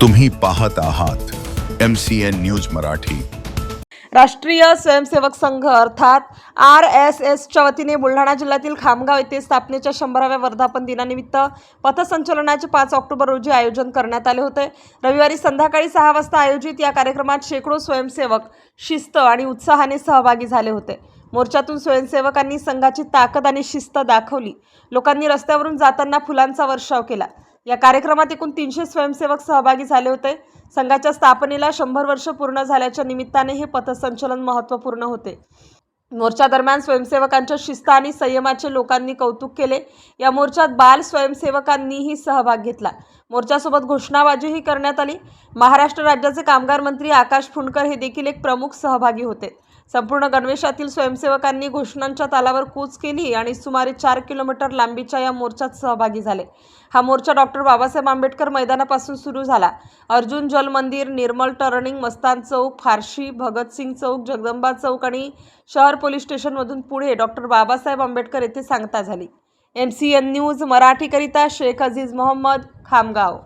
तुम्ही पाहत आहात M C N news Marathi. राष्ट्रीय स्वयंसेवक संघ अर्थात आर एस एसच्या वतीने बुलढाणा जिल्ह्यातील खामगाव येथे स्थापनेच्या शंभराव्या वर्धापन दिनानिमित्त पथसंचलनाचे पाच ऑक्टोबर रोजी आयोजन करण्यात आले होते. रविवारी संध्याकाळी सहा वाजता आयोजित या कार्यक्रमात शेकडो स्वयंसेवक शिस्त आणि उत्साहाने सहभागी झाले होते. मोर्चातून स्वयंसेवकांनी संघाची ताकद आणि शिस्त दाखवली. लोकांनी रस्त्यावरून जाताना फुलांचा वर्षाव केला. या कार्यक्रमात एकूण तीनशे स्वयंसेवक सहभागी झाले होते. संघाच्या स्थापनेला शंभर वर्ष पूर्ण झाल्याच्या निमित्ताने हे पथसंचलन महत्त्वपूर्ण होते. मोर्चा दरम्यान स्वयंसेवकांच्या शिस्त आणि संयमाचे लोकांनी कौतुक केले. या मोर्चात बाल स्वयंसेवकांनीही सहभाग घेतला. मोर्चासोबत घोषणाबाजीही करण्यात आली. महाराष्ट्र राज्याचे कामगार मंत्री आकाश फुंडकर हे देखील एक प्रमुख सहभागी होते. संपूर्ण गणवेशातील स्वयंसेवकांनी घोषणांच्या तालावर कूच केली आणि सुमारे चार किलोमीटर लांबीच्या या मोर्चात सहभागी झाले. हा मोर्चा डॉक्टर बाबासाहेब आंबेडकर मैदानापासून सुरू झाला. अर्जुन जल मंदिर निर्मल टर्निंग मस्तान चौक फारशी भगतसिंग चौक जगदंबा चौक आणि शहर पोलीस स्टेशनमधून पुढे डॉक्टर बाबासाहेब आंबेडकर येथे सांगता झाली. एम सी एन न्यूज मराठीकरिता शेख अझीज मोहम्मद खामगाव.